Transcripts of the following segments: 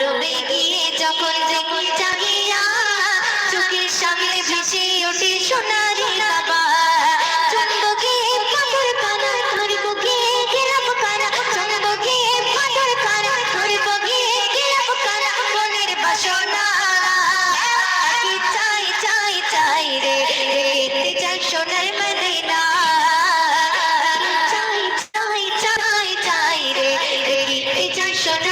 ডুবে গিয়ে যখন যখন চোখের সামনে ভেসে ওঠে বাবা চাই চাই চাই রে চাই চাই চাই চাই রে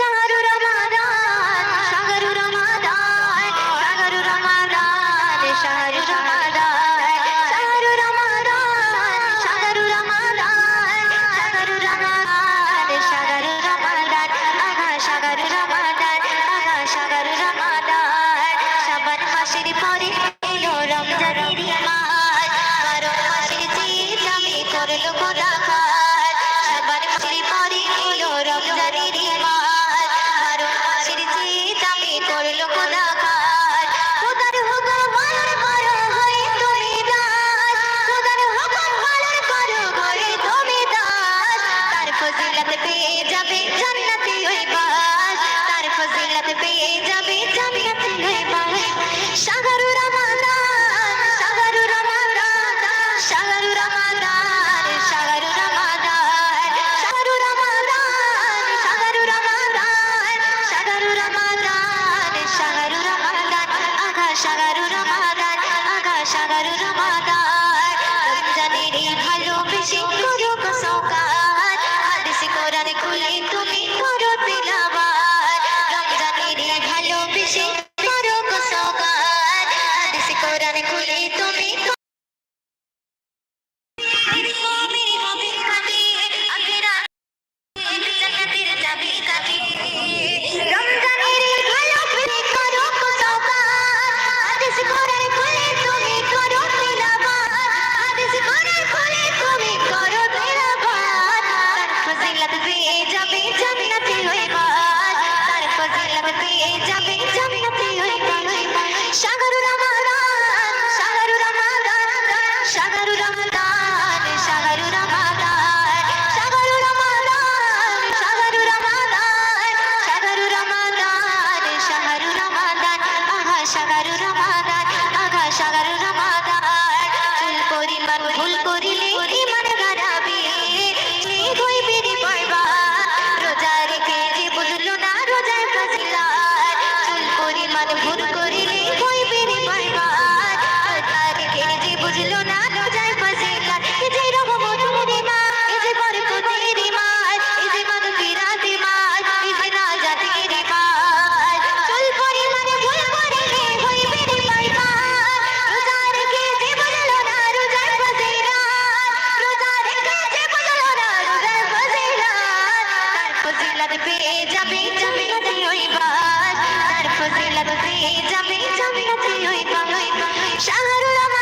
ゃんある পেয়ে যাবে জান্নাতে ওই বাস শাহরুখ